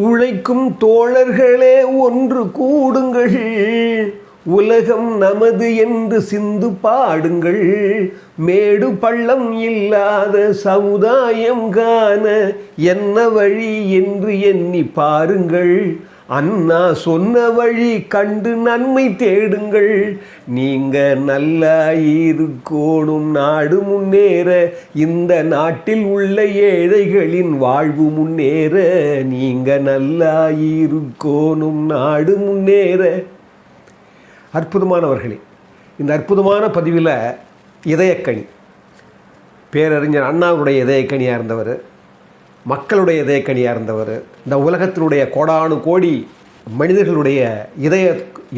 உழைக்கும் தோழர்களே ஒன்று கூடுங்கள். உலகம் நமது என்று சிந்து பாடுங்கள். மேடு பள்ளம் இல்லாத சமுதாயம் காண என்ன வழி என்று எண்ணி பாருங்கள். அண்ணா சொன்ன வழி கண்டு நன்மை தேடுங்கள். நீங்க நல்லா இருக்கோணும். நாடு முன்னேற இந்த நாட்டில் உள்ள ஏழைகளின் வாழ்வு முன்னேற நீங்க நல்லா இருக்கோணும். நாடு முன்னேற. அற்புதமானவர்களே இந்த அற்புதமான பதிவில் இதயக்கணி பேரறிஞர் அண்ணாவுடைய இதயக்கணியாக இருந்தவர். மக்களுடைய இதயக்கனியாக இருந்தவர். இந்த உலகத்தினுடைய கோடானு கோடி மனிதர்களுடைய இதய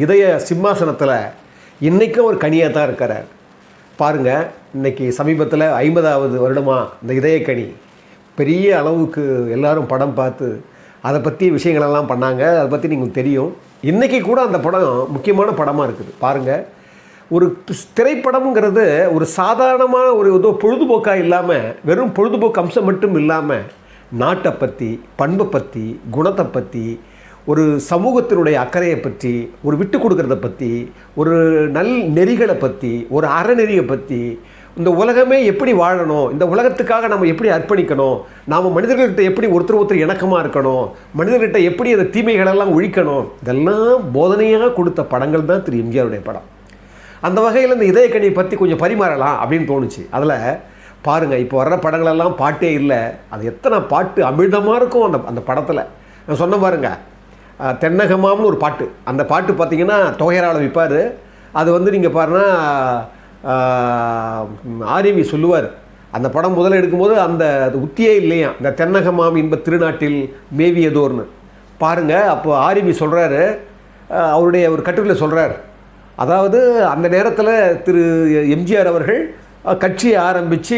இதய சிம்மாசனத்தில் இன்றைக்கும் ஒரு கனியாக தான் இருக்கிறார் பாருங்கள் இன்றைக்கி சமீபத்தில் ஐம்பதாவது வருடமாக இந்த இதயக்கனி பெரிய அளவுக்கு எல்லோரும் படம் பார்த்து அதை பற்றி விஷயங்களெல்லாம் பண்ணாங்க. அதை பற்றி நீங்கள் தெரியும். இன்றைக்கி கூட அந்த படம் முக்கியமான படமாக இருக்குது. பாருங்கள் ஒரு திரைப்படம்ங்கிறது ஒரு சாதாரணமான ஒரு ஏதோ பொழுதுபோக்காக இல்லாமல் வெறும் பொழுதுபோக்கு அம்சம் மட்டும் இல்லாமல் நாட்டை பற்றி பண்பை பற்றி குணத்தை பற்றி ஒரு சமூகத்தினுடைய அக்கறையை பற்றி ஒரு விட்டு கொடுக்கறத பற்றி ஒரு நல் நெறிகளை பற்றி ஒரு அறநெறியை பற்றி இந்த உலகமே எப்படி வாழணும் இந்த உலகத்துக்காக நம்ம எப்படி அர்ப்பணிக்கணும் நாம் மனிதர்கள்கிட்ட எப்படி ஒருத்தர் ஒருத்தர் இணக்கமாக இருக்கணும் மனிதர்கள்ட்ட எப்படி அந்த தீமைகளெல்லாம் ஒழிக்கணும் இதெல்லாம் போதனையாக கொடுத்த படங்கள் தான் திரு எம்ஜிஆருடைய படம். அந்த வகையில் இந்த இதயக்கணியை பற்றி கொஞ்சம் பரிமாறலாம் அப்படின்னு தோணுச்சு. அதில் பாருங்கள் இப்போ வர்ற படங்களெல்லாம் பாட்டே இல்லை. அது எத்தனை பாட்டு அமிர்தமாக இருக்கும் அந்த அந்த படத்தில். நான் சொன்ன பாருங்க தென்னகமாம்னு ஒரு பாட்டு. அந்த பாட்டு பார்த்தீங்கன்னா தொகையரால் விற்பார் அது வந்து நீங்கள் பாருன்னா ஆர்எவி சொல்லுவார். அந்த படம் முதல்ல எடுக்கும்போது அந்த அது உத்தியே இல்லையா? இந்த தென்னகமாம் இன்ப திருநாட்டில் மேவியதோர்னு. பாருங்கள் அப்போ ஆர்எவி சொல்கிறாரு அவருடைய ஒரு கட்டுரையில் சொல்கிறார் அதாவது அந்த நேரத்தில் திரு எம்ஜிஆர் அவர்கள் கட்சியை ஆரம்பித்து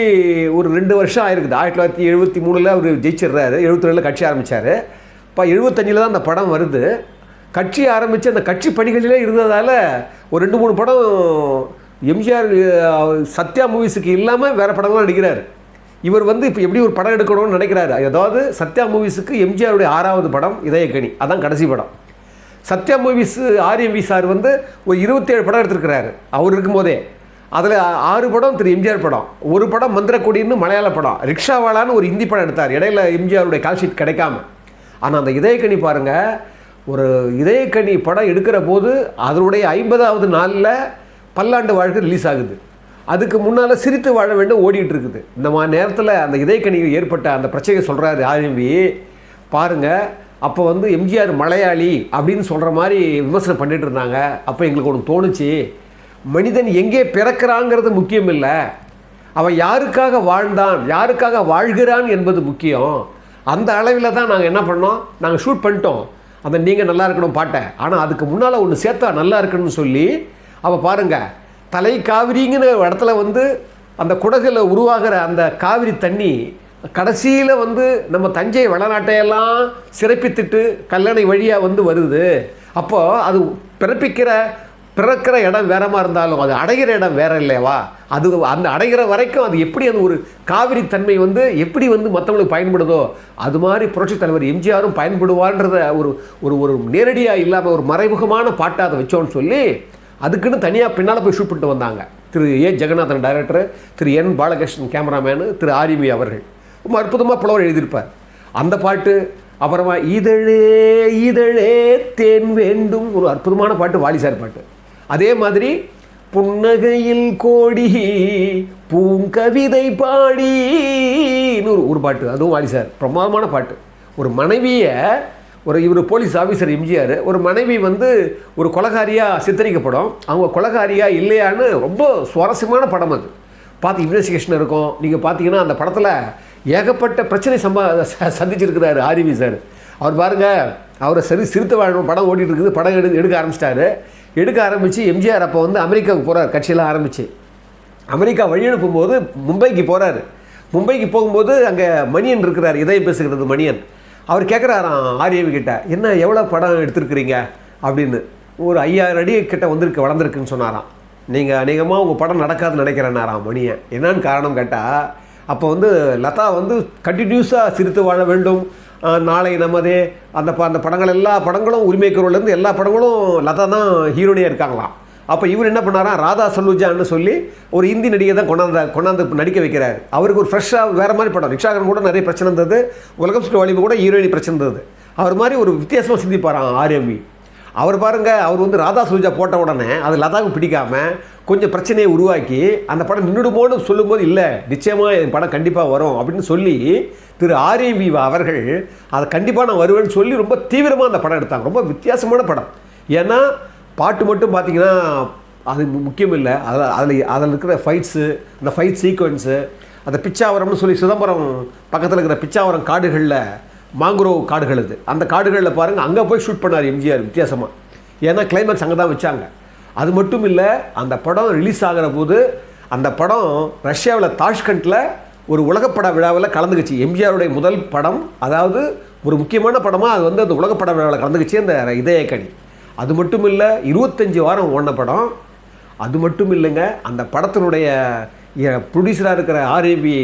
ஒரு ரெண்டு வருஷம் ஆயிருக்குது. ஆயிரத்தி தொள்ளாயிரத்தி எழுபத்தி மூணில் அவர் ஜெயிச்சிடுறாரு. எழுபத்தி ரெண்டில் கட்சி ஆரம்பித்தார் இப்போ எழுபத்தஞ்சில் தான் அந்த படம் வருது. கட்சி ஆரம்பித்து அந்த கட்சி பணிகளிலே இருந்ததால் ஒரு ரெண்டு மூணு படம் எம்ஜிஆர் சத்யா மூவிஸுக்கு இல்லாமல் வேறு படம்லாம் நடிக்கிறார். இவர் வந்து இப்போ எப்படி ஒரு படம் எடுக்கணும்னு நினைக்கிறாரு. அதாவது சத்யா மூவிஸுக்கு எம்ஜிஆருடைய ஆறாவது படம் இதயக்கணி அதான் கடைசி படம். சத்யா மூவிஸ் ஆர்எம்வி சார் வந்து ஒரு இருபத்தேழு படம் எடுத்திருக்கிறாரு. அவர் இருக்கும்போதே. அதில் ஆறு படம் திரு எம்ஜிஆர் படம். ஒரு படம் மந்திரக்கொடின்னு மலையாள படம். ரிக்ஷாவாலான்னு ஒரு ஹிந்தி படம் எடுத்தார். இடையில எம்ஜிஆருடைய கால்ஷீட் கிடைக்காம. ஆனால் அந்த இதயக்கணி பாருங்கள் ஒரு இதயக்கணி படம் எடுக்கிற போது அதனுடைய ஐம்பதாவது நாளில் பல்லாண்டு வாழ்க்கை ரிலீஸ் ஆகுது. அதுக்கு முன்னால் சிரித்து வாழ வேண்டும் ஓடிட்டு இருக்குது. இந்த மாதிரி நேரத்தில் அந்த இதயக்கணியில் ஏற்பட்ட அந்த பிரச்சனையை சொல்கிறாரு ஆர்எம்பி. பாருங்கள் அப்போ வந்து எம்ஜிஆர் மலையாளி அப்படின்னு சொல்கிற மாதிரி விமர்சனம் பண்ணிகிட்டு இருந்தாங்க. அப்போ எங்களுக்கு ஒன்று தோணுச்சு. மனிதன் எங்கே பிறக்கிறாங்கிறது முக்கியம் இல்லை அவன் யாருக்காக வாழ்ந்தான் யாருக்காக வாழ்கிறான் என்பது முக்கியம். அந்த அளவில் தான் நாங்கள் என்ன பண்ணோம்? நாங்கள் ஷூட் பண்ணிட்டோம். அந்த நீங்கள் நல்லா இருக்கணும் பாட்டை. ஆனால் அதுக்கு முன்னால் ஒன்று சேர்த்தா நல்லா இருக்கணும்னு சொல்லி அவள் பாருங்கள் தலை காவிரிங்கிற இடத்துல வந்து அந்த குடகுல உருவாகிற அந்த காவிரி தண்ணி கடைசியில் வந்து நம்ம தஞ்சை வளநாட்டையெல்லாம் சிறப்பித்துட்டு கல்லணை வழியாக வந்து வருது. அப்போது அது பிறப்பிக்கிற பிறக்கிற இடம் வேறமா இருந்தாலும் அது அடைகிற இடம் வேற இல்லையவா? அது அந்த அடைகிற வரைக்கும் அது எப்படி அந்த ஒரு காவிரி தன்மை வந்து எப்படி வந்து மற்றவங்களுக்கு பயன்படுதோ அது மாதிரி புரட்சித் தலைவர் எம்ஜிஆரும் பயன்படுவார்ன்றத ஒரு ஒரு ஒரு நேரடியாக இல்லாமல் ஒரு மறைமுகமான பாட்டை அதை வச்சோன்னு சொல்லி அதுக்குன்னு தனியாக பின்னால் போய் ஷூட் பண்ணிட்டு வந்தாங்க. Thiru A. Jagannathan director Thiru N. Balakrishnan cameraman Thiru ஆரிமி அவர்கள். ரொம்ப அற்புதமாக புலவர் எழுதியிருப்பார். அந்த பாட்டு அப்புறமா இதழே இதழே தேன் வேண்டும் ஒரு அற்புதமான பாட்டு வாலிசார் பாட்டு. அதே மாதிரி புன்னகையில் கோடி பூங்கவிதை பாடி ஒரு ஒரு பாட்டு. அதுவும் வாலிசார் பிரமாதமான பாட்டு. ஒரு மனைவியை ஒரு இவர் போலீஸ் ஆஃபீஸர் எம்ஜிஆர் ஒரு மனைவி வந்து ஒரு கொலகாரியாக சித்தரிக்கப்படும். அவங்க கொலகாரியாக இல்லையான்னு ரொம்ப சுவாரஸ்யமான படம் அது. பார்த்து இன்வெஸ்டிகேஷன் இருக்கும். நீங்கள் பார்த்தீங்கன்னா அந்த படத்தில் ஏகப்பட்ட பிரச்சனை சம்பா ச- சந்திச்சிருக்கிறாரு ஆரிவி சார். அவர் பாருங்க அவரை சரி சிறுத்தை வாழணும் படம் ஓடிட்டு இருக்குது. படம் எடு எடுக்க ஆரம்பிச்சிட்டாரு. எடுக்க ஆரம்பித்து எம்ஜிஆர் அப்போ வந்து அமெரிக்காவுக்கு போகிறார் கட்சியெல்லாம் ஆரம்பித்து அமெரிக்கா வழி அனுப்பும்போது மும்பைக்கு போகிறாரு மும்பைக்கு போகும்போது அங்கே மணியன் இருக்கிறார் இதயம் பேசுகிறது மணியன். அவர் கேட்குறாராம் ஆரியவி கிட்ட என்ன எவ்வளோ படம் எடுத்திருக்கிறீங்க? அப்படின்னு. ஒரு ஐயாயிரம் அடி கிட்ட வந்திருக்கு வளர்ந்துருக்குன்னு சொன்னாராம். நீங்கள் அநேகமாக உங்கள் படம் நடக்காதுன்னு நினைக்கிறேன்னாராம் மணியன். என்னன்னு காரணம் கேட்டால் அப்போ வந்து லதா வந்து கண்டினியூஸாக சிரித்து வாழ வேண்டும். நாளை நமதே அந்த ப அந்த படங்கள் எல்லா படங்களும் உரிமைக்குறவுலேருந்து எல்லா படங்களும் லதா தான் ஹீரோனியாக இருக்காங்களாம். அப்போ இவர் என்ன பண்ணாராம் ராதா சலுஜான்னு சொல்லி ஒரு இந்தி நடிகை தான் கொண்டாந்து கொண்டாந்து நடிக்க வைக்கிறார். அவருக்கு ஒரு ஃப்ரெஷ்ஷாக வேறு மாதிரி படம் ரிக்ஷாகரன் கூட நிறைய பிரச்சனை இருந்தது உலகம் சுற்று வாலிபு கூட ஹீரோயினி பிரச்சனை இருந்தது. அவர் மாதிரி ஒரு வித்தியாசமாக சிந்திப்பாராம் ஆர்எம்வி அவர் பாருங்க அவர் வந்து ராதா சலுஜா போட்ட உடனே அது லதாவுக்கு பிடிக்காமல் கொஞ்சம் பிரச்சனையை உருவாக்கி அந்த படம் நின்றுடுமோன்னு சொல்லும்போது இல்லை நிச்சயமாக என் படம் கண்டிப்பாக வரும் அப்படின்னு சொல்லி திரு ஆர்ஏவி அவர்கள் அதை கண்டிப்பாக நான் வருவேன்னு சொல்லி ரொம்ப தீவிரமாக அந்த படம் எடுத்தாங்க. ரொம்ப வித்தியாசமான படம். ஏன்னா பாட்டு மட்டும் பார்த்தீங்கன்னா அது முக்கியம் இல்லை. அதில் அதில் அதில் இருக்கிற ஃபைட்ஸு அந்த ஃபைட் சீக்வன்ஸு அந்த பிச்சாவரம்னு சொல்லி சிதம்பரம் பக்கத்தில் இருக்கிற பிச்சாவரம் காடுகளில் மாங்குரோவ் காடுகள் இது அந்த காடுகளில் பாருங்கள் அங்கே போய் ஷூட் பண்ணார் எம்ஜிஆர் வித்தியாசமாக ஏன்னா கிளைமேக்ஸ் அங்கே தான் வச்சாங்க. அது மட்டும் இல்லை அந்த படம் ரிலீஸ் ஆகிற போது அந்த படம் ரஷ்யாவில் தாஷ்கண்டில் ஒரு உலகப்பட விழாவில் கலந்துக்குச்சு எம்ஜிஆருடைய முதல் படம் அதாவது ஒரு முக்கியமான படமாக அது வந்து அந்த உலகப்பட விழாவில் கலந்துக்குச்சு அந்த இதயக்கணி அது மட்டும் இல்லை இருபத்தஞ்சி வாரம் ஓடின படம். அது மட்டும் இல்லைங்க அந்த படத்தினுடைய ப்ரொடியூசராக இருக்கிற ஆர்ஏபி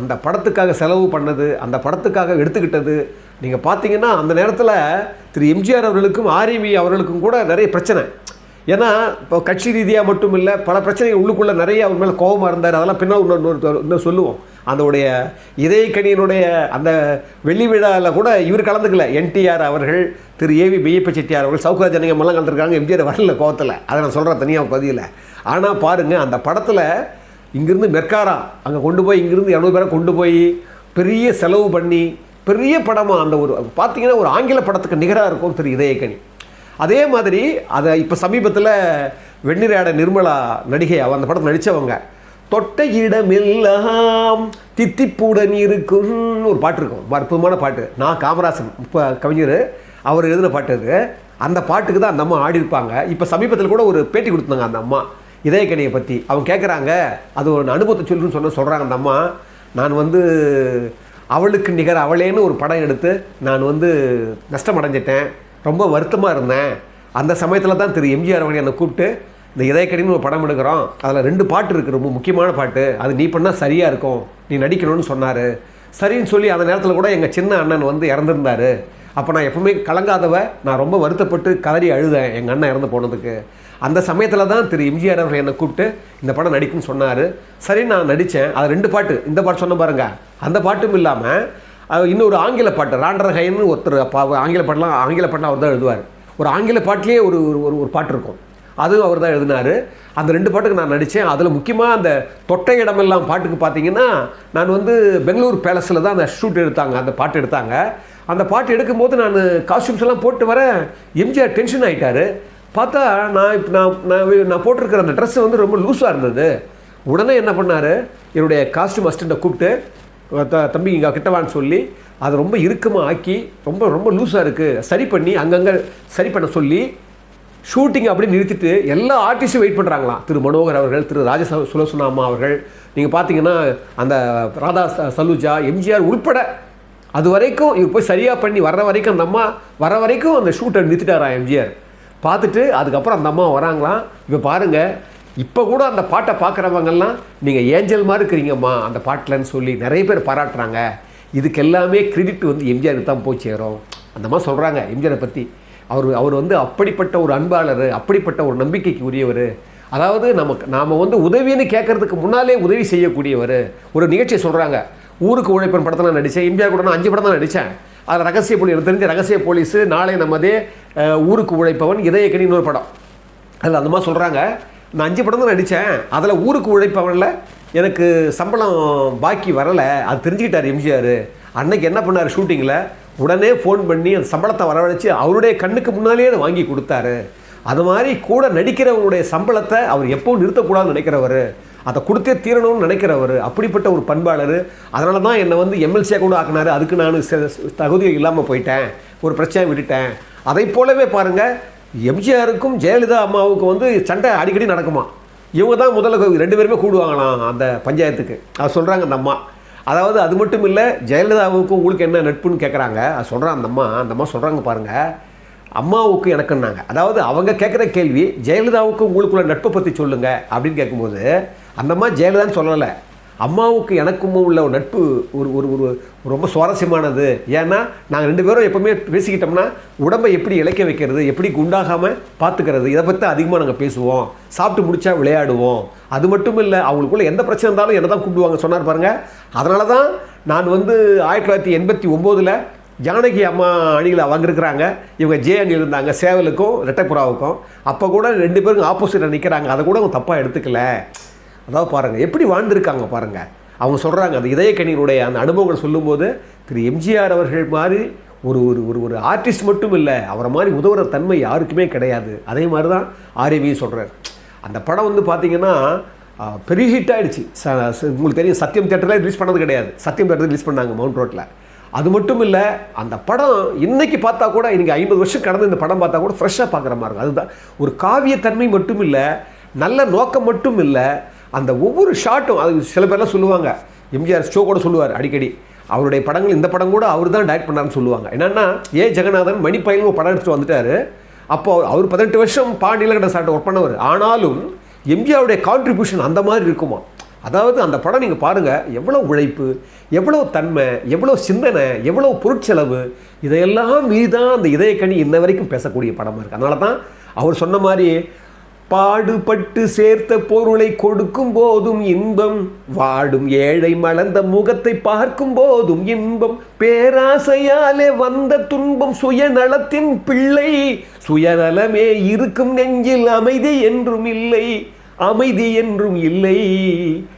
அந்த படத்துக்காக செலவு பண்ணது அந்த படத்துக்காக எடுத்துக்கிட்டது. நீங்கள் பார்த்தீங்கன்னா அந்த நேரத்தில் திரு எம்ஜிஆர் அவர்களுக்கும் ஆர்ஏபி அவர்களுக்கும் கூட நிறைய பிரச்சனை. ஏன்னா இப்போ கட்சி ரீதியாக மட்டும் இல்லை பல பிரச்சனைகள் உள்ளுக்குள்ளே நிறைய அவர் மேலே கோபமாக இருந்தார். அதெல்லாம் பின்னால் இன்னொரு இன்னொரு- இன்னும் சொல்லுவோம். அதோடைய இதயக்கணியினுடைய அந்த வெள்ளி விழாவில் கூட இவர் கலந்துக்கல. என்டிஆர் அவர்கள் திரு ஏவி பிய்யப்ப செட்டியார் அவர்கள் சவுக்கராஜ் எல்லாம் கலந்துருக்காங்க. எம்ஜிஆர் வரல கோவத்தில். அதை நான் சொல்கிறேன் தனியாக பதியில் ஆனால் பாருங்கள் அந்த படத்தில் இங்கேருந்து மெர்காரா அங்கே கொண்டு போய் இங்கேருந்து இரநூறு பேரை கொண்டு போய் பெரிய செலவு பண்ணி பெரிய படமாக அந்த ஒரு பார்த்தீங்கன்னா ஒரு ஆங்கில படத்துக்கு நிகராக இருக்கும் திரு இதயக்கணி அதே மாதிரி அதை இப்போ சமீபத்தில் வெண்ணிராட நிர்மலா நடிகை அவ அந்த படத்தில் நடித்தவங்க தொட்ட இடமெல்லாம் தித்திப்புடன் இருக்கும் ஒரு பாட்டு இருக்கும். அற்புதமான பாட்டு. நான் காமராசன் இப்போ கவிஞர் அவர் எழுதின பாட்டு அது. அந்த பாட்டுக்கு தான் அந்த அம்மா ஆடிருப்பாங்க இப்போ சமீபத்தில் கூட ஒரு பேட்டி கொடுத்தாங்க அந்த அம்மா இதயக்கணியை பற்றி அவங்க கேட்குறாங்க அது ஒரு அனுபவத்தை சொல்லுன்னு சொன்ன சொல்கிறாங்க அந்த அம்மா. நான் வந்து அவளுக்கு நிகர் அவளேன்னு ஒரு படம் எடுத்து நான் வந்து நஷ்டம் அடைஞ்சிட்டேன் ரொம்ப வருத்தமாக இருந்தேன். அந்த சமயத்தில் தான் திரு எம்ஜிஆர் அவனை என்னை கூப்பிட்டு இந்த இதயக்கடின்னு ஒரு படம் எடுக்கிறோம். அதில் ரெண்டு பாட்டு இருக்குது ரொம்ப முக்கியமான பாட்டு. அது நீ பண்ணால் சரியாக இருக்கும். நீ நடிக்கணும்னு சொன்னார். சரின்னு சொல்லி அந்த நேரத்தில் கூட எங்கள் சின்ன அண்ணன் வந்து இறந்துருந்தாரு. அப்போ நான் எப்பவுமே கலங்காதவ நான் ரொம்ப வருத்தப்பட்டு கதறி அழுதேன் எங்கள் அண்ணன் இறந்து போனதுக்கு. அந்த சமயத்தில் தான் திரு எம்ஜிஆர் அவர்கள் என்னை கூப்பிட்டு இந்த படம் நடிக்கும்னு சொன்னார். சரி நான் நடித்தேன் அது ரெண்டு பாட்டு. இந்த பாட்டு சொன்ன பாருங்க. அந்த பாட்டும் இல்லாமல் இன்னொரு ஆங்கில பாட்டு ராண்டர் ஹைன்னு ஒருத்தர் அப்பா ஆங்கில பாட்டெலாம் ஆங்கில பாட்டெலாம் அவர் தான் எழுதுவார். ஒரு ஆங்கில பாட்டிலேயே ஒரு ஒரு ஒரு பாட்டு இருக்கும். அதுவும் அவர் தான் எழுதினார். அந்த ரெண்டு பாட்டுக்கு நான் நடித்தேன். அதில் முக்கியமாக அந்த தொட்டை இடமெல்லாம் பாட்டுக்கு பார்த்தீங்கன்னா நான் வந்து பெங்களூர் பேலஸில் தான் அந்த ஷூட் எடுத்தாங்க அந்த பாட்டு எடுத்தாங்க. அந்த பாட்டு எடுக்கும்போது நான் காஸ்டியூம்ஸ் எல்லாம் போட்டு வரேன் எம்ஜிஆர் டென்ஷன் ஆகிட்டாரு பார்த்தா நான் இப்போ நான் நான் நான் போட்டிருக்கிற அந்த ட்ரெஸ்ஸு வந்து ரொம்ப லூஸாக இருந்தது. உடனே என்ன பண்ணார்? என்னுடைய காஸ்டியூம் அசிஸ்டண்ட்டை கூப்பிட்டு த- தம்பி இங்கே கிட்டவான்னு சொல்லி அதை ரொம்ப இறுக்கமாக ஆக்கி ரொம்ப ரொம்ப லூஸாக இருக்குது சரி பண்ணி அங்கங்கே சரி பண்ண சொல்லி ஷூட்டிங் அப்படியே நிறுத்திட்டு எல்லா ஆர்டிஸ்டும் வெயிட் பண்ணுறாங்களாம் திரு மனோகர் அவர்கள் திரு ராஜ சுலசுனாமா அவர்கள். நீங்கள் பார்த்தீங்கன்னா அந்த ராதா ச- சலூஜா எம்ஜிஆர் உள்பட அது வரைக்கும் இவர் போய் சரியாக பண்ணி வர்ற வரைக்கும் அந்த அம்மா வர வரைக்கும் அந்த ஷூட்டை நிறுத்திட்டாரா எம்ஜிஆர். பார்த்துட்டு அதுக்கப்புறம் அந்த அம்மா வராங்களாம். இப்போ பாருங்கள் இப்போ கூட அந்த பாட்டை பார்க்குறவங்கெல்லாம் நீங்கள் ஏஞ்சல் மாதிரி இருக்கிறீங்கம்மா அந்த பாட்டில்னு சொல்லி நிறைய பேர் பாராட்டுறாங்க. இதுக்கு எல்லாமே கிரெடிட் வந்து எம்ஜிஆருக்கு தான் போய் சேரும். அந்த மாதிரி சொல்கிறாங்க எம்ஜிஆரை பற்றி அவர் அவர் வந்து அப்படிப்பட்ட ஒரு அன்பாளர் அப்படிப்பட்ட ஒரு நம்பிக்கைக்கு உரியவர். அதாவது நமக்கு நாம் வந்து உதவின்னு கேட்கறதுக்கு முன்னாலே உதவி செய்யக்கூடியவர். ஒரு நிகழ்ச்சியை சொல்கிறாங்க ஊருக்கு உழைப்பன் படத்தை நான் நடித்தேன் எம்ஜிஆர் கூட நான் அஞ்சு படம் தான் நடித்தேன் அதில் ரகசிய போலீஸ் எனக்கு தெரிஞ்ச ரகசிய போலீஸு நாளை நமதே ஊருக்கு உழைப்பவன் இதயக்கணி இன்னொரு படம். அதில் அந்த மாதிரி சொல்கிறாங்க நான் அஞ்சு படம் தான் நடித்தேன். அதில் ஊருக்கு உழைப்பவனில் எனக்கு சம்பளம் பாக்கி வரலை. அது தெரிஞ்சுக்கிட்டார் எம்ஜிஆர். அன்னைக்கு என்ன பண்ணார் ஷூட்டிங்கில் உடனே ஃபோன் பண்ணி அந்த சம்பளத்தை வரவழைச்சி அவருடைய கண்ணுக்கு முன்னாலேயே அதை வாங்கி கொடுத்தாரு. அது மாதிரி கூட நடிக்கிறவங்களுடைய சம்பளத்தை அவர் எப்பவும் நிறுத்தக்கூடாதுன்னு நினைக்கிறவர். அதை கொடுத்தே தீரணும்னு நினைக்கிறவர். அப்படிப்பட்ட ஒரு பண்பாளர். அதனால தான் என்னை வந்து எம்எல்சியாக கூட ஆக்குனாரு. அதுக்கு நான் செ- இல்லாமல் போயிட்டேன். ஒரு பிரச்சனை விட்டுட்டேன். அதை போலவே பாருங்கள் எம்ஜிஆருக்கும் ஜெயலலிதா அம்மாவுக்கும் வந்து சண்டை அடிக்கடி நடக்குமா? இவங்க தான் முதல்ல ரெண்டு பேருமே கூடுவாங்களாம் அந்த பஞ்சாயத்துக்கு. அது சொல்கிறாங்க அந்த அம்மா. அதாவது அது மட்டும் இல்லை ஜெயலலிதாவுக்கும் உங்களுக்கு என்ன நட்புன்னு கேட்குறாங்க அது சொல்கிறான் அந்த அம்மா. அந்த அம்மா சொல்கிறாங்க பாருங்கள் அம்மாவுக்கு எனக்குன்னாங்க. அதாவது அவங்க கேட்குற கேள்வி ஜெயலலிதாவுக்கு உங்களுக்குள்ள நட்பை பற்றி சொல்லுங்கள் அப்படின்னு கேட்கும்போது அந்த அம்மா ஜெயலலிதான்னு சொல்லலை. அம்மாவுக்கு எனக்கும் உள்ள ஒரு நட்பு ஒரு ஒரு ஒரு ரொம்ப சுவாரஸ்யமானது. ஏன்னா நாங்கள் ரெண்டு பேரும் எப்போவுமே பேசிக்கிட்டோம்னா உடம்பை எப்படி இளைக்க வைக்கிறது எப்படி குண்டாகாமல் பார்த்துக்கிறது இதை பற்றி அதிகமாக நாங்கள் பேசுவோம். சாப்பிட்டு முடிச்சா விளையாடுவோம். அது மட்டும் இல்லை அவங்களுக்குள்ள எந்த பிரச்சனை இருந்தாலும் என்ன தான் கூப்பிடுவாங்க சொன்னார் பாருங்கள் அதனால தான் நான் வந்து ஆயிரத்தி தொள்ளாயிரத்தி எண்பத்தி ஒம்போதில் ஜானகி அம்மா அணிகளை வாங்கியிருக்கிறாங்க. இவங்க ஜே அணி இருந்தாங்க சேவலுக்கும் ரெட்டைப்புறாவுக்கும் அப்போ கூட ரெண்டு பேரும் ஆப்போசிட்டில் நிற்கிறாங்க அதை கூட அவங்க தப்பாக எடுத்துக்கல. அதாவது பாருங்கள் எப்படி வாழ்ந்திருக்காங்க பாருங்கள் அவங்க சொல்கிறாங்க அந்த இதயக்கணியினுடைய அந்த அனுபவங்கள் சொல்லும்போது திரு எம்ஜிஆர் அவர்கள் மாதிரி ஒரு ஒரு ஒரு ஒரு ஆர்டிஸ்ட் மட்டும் இல்லை அவரை மாதிரி உதவுற தன்மை யாருக்குமே கிடையாது. அதே மாதிரி தான் ஆரியவியும் சொல்கிறார் அந்த படம் வந்து பார்த்திங்கன்னா பெரிய ஹிட் ஆகிடுச்சு ச உங்களுக்கு தெரியும் சத்தியம் தேட்டரில் ரிலீஸ் பண்ணது கிடையாது. சத்தியம் தேட்டர் ரிலீஸ் பண்ணாங்க மவுண்ட் ரோட்டில் அது மட்டும் இல்லை அந்த படம் இன்றைக்கி பார்த்தா கூட இன்றைக்கி ஐம்பது வருஷம் கடந்து இந்த படம் பார்த்தா கூட ஃப்ரெஷ்ஷாக பார்க்குற மாதிரி இருக்கும். அதுதான் ஒரு காவியத்தன்மை மட்டும் இல்லை நல்ல நோக்கம் மட்டும் இல்லை அந்த ஒவ்வொரு ஷாட்டும் அது சில பேர்லாம் சொல்லுவாங்க. எம்ஜிஆர் ஷோ கூட சொல்லுவார் அடிக்கடி. அவருடைய படங்கள் இந்த படம் கூட அவர் தான் டைரக்ட் பண்ணாருன்னு சொல்லுவாங்க. என்னென்னா ஏ. ஜெகநாதன் மணிப்பயலும் ஒரு படம் எடுத்துட்டு வந்துட்டாரு. அப்போ அவர் பதினெட்டு வருஷம் பாண்டியில் நீலகண்ட சாட்டை ஒர்க் பண்ணவர். ஆனாலும் எம்ஜிஆருடைய கான்ட்ரிபியூஷன் அந்த மாதிரி இருக்குமா? அதாவது அந்த படம் நீங்கள் பாருங்கள் எவ்வளோ உழைப்பு எவ்வளோ தன்மை எவ்வளோ சிந்தனை எவ்வளோ பொருட்செலவு இதையெல்லாம் மீதான் அந்த இதயக்கணி இன்ன வரைக்கும் பேசக்கூடிய படமாக இருக்குது அதனால தான் அவர் சொன்ன மாதிரி பாடுபட்டு சேர்த்த பொருளை கொடுக்கும் போதும் இன்பம். வாடும் ஏழை மலர்ந்த முகத்தை பார்க்கும் போதும் இன்பம். பேராசையாலே வந்த துன்பம் சுயநலத்தின் பிள்ளை. சுயநலமே இருக்கும் நெஞ்சில் அமைதி என்றும் இல்லை. அமைதி என்றும் இல்லை.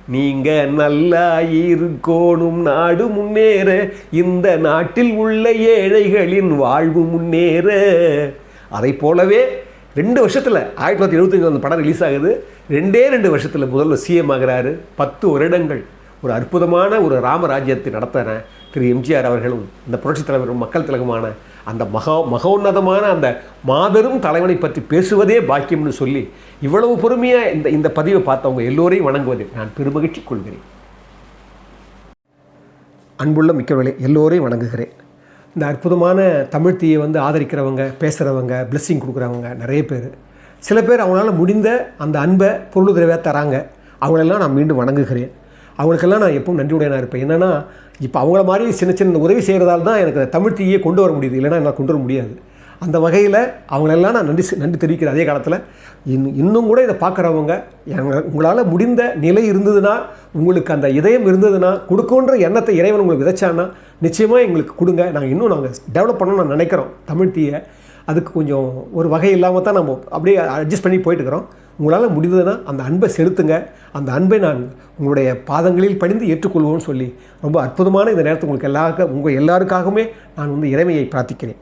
நீங்க நல்லா இருக்கோணும் நாடு முன்னேற. இந்த நாட்டில் உள்ள ஏழைகளின் வாழ்வு முன்னேற. அதை போலவே ரெண்டு வருஷத்தில் ஆயிரத்தி தொள்ளாயிரத்தி எழுபத்தஞ்சு அந்த படம் ரிலீஸ் ஆகுது. ரெண்டே ரெண்டு வருஷத்தில் முதல்ல சிஎம் ஆகிறாரு. பத்து வருடங்கள் ஒரு அற்புதமான ஒரு ராமராஜ்யத்தை நடத்தின திரு எம்ஜிஆர் அவர்களும் இந்த புரட்சித் தலைவரும் மக்கள் திலகமான அந்த மகா மகோன்னதமான அந்த மாபெரும் தலைவனை பற்றி பேசுவதே பாக்கியம்னு சொல்லி இவ்வளவு பொறுமையாக இந்த இந்த பதிவை பார்த்தவங்க எல்லோரையும் வணங்குவதில் நான் பெருமகிழ்ச்சி கொள்கிறேன். அன்புள்ள மிக்கவர்களே எல்லோரையும் வணங்குகிறேன். இந்த அற்புதமான தமிழ் தீயை வந்து ஆதரிக்கிறவங்க பேசுகிறவங்க பிளெஸ்ஸிங் கொடுக்குறவங்க நிறைய பேர். சில பேர் அவங்களால முடிந்த அந்த அன்பை பொருளுதவியாக தராங்க. அவங்களெல்லாம் நான் மீண்டும் வணங்குகிறேன். அவங்களுக்கெல்லாம் நான் எப்பவும் நன்றியுடையனாக இருப்பேன். என்னென்னா இப்போ அவங்கள மாதிரி சின்ன சின்ன உதவி செய்கிறதால தான் எனக்கு அந்த தமிழ் தீயை கொண்டு வர முடியுது. இல்லைன்னா என்னால் கொண்டு வர முடியாது. அந்த வகையில் அவங்களெல்லாம் நான் நன்றி செ- நன்றி தெரிவிக்கிறேன். அதே காலத்தில் இன்னும் இன்னும் கூட இதை பார்க்குறவங்க உங்களால் முடிந்த நிலை இருந்ததுன்னா உங்களுக்கு அந்த இதயம் இருந்ததுன்னா கொடுக்குன்ற எண்ணத்தை இறைவன் உங்களுக்கு விதைச்சான்னா நிச்சயமாக எங்களுக்கு கொடுங்க. நாங்கள் இன்னும் நாங்கள் டெவலப் பண்ணணும்னு நான் நினைக்கிறோம். தமிழ் தீயை அதுக்கு கொஞ்சம் ஒரு வகை இல்லாமல் தான் நம்ம அப்படியே அட்ஜஸ்ட் பண்ணி போயிட்டு இருக்கிறோம் உங்களால் முடிந்ததுன்னா அந்த அன்பை செலுத்துங்க. அந்த அன்பை நான் உங்களுடைய பாதங்களில் பணிந்து ஏற்றுக்கொள்வோம்னு சொல்லி ரொம்ப அற்புதமான இந்த நேரத்தை உங்களுக்கு எல்லாருக்கும் உங்கள் எல்லாருக்காகவுமே நான் வந்து இறைமையை பிரார்த்திக்கிறேன்.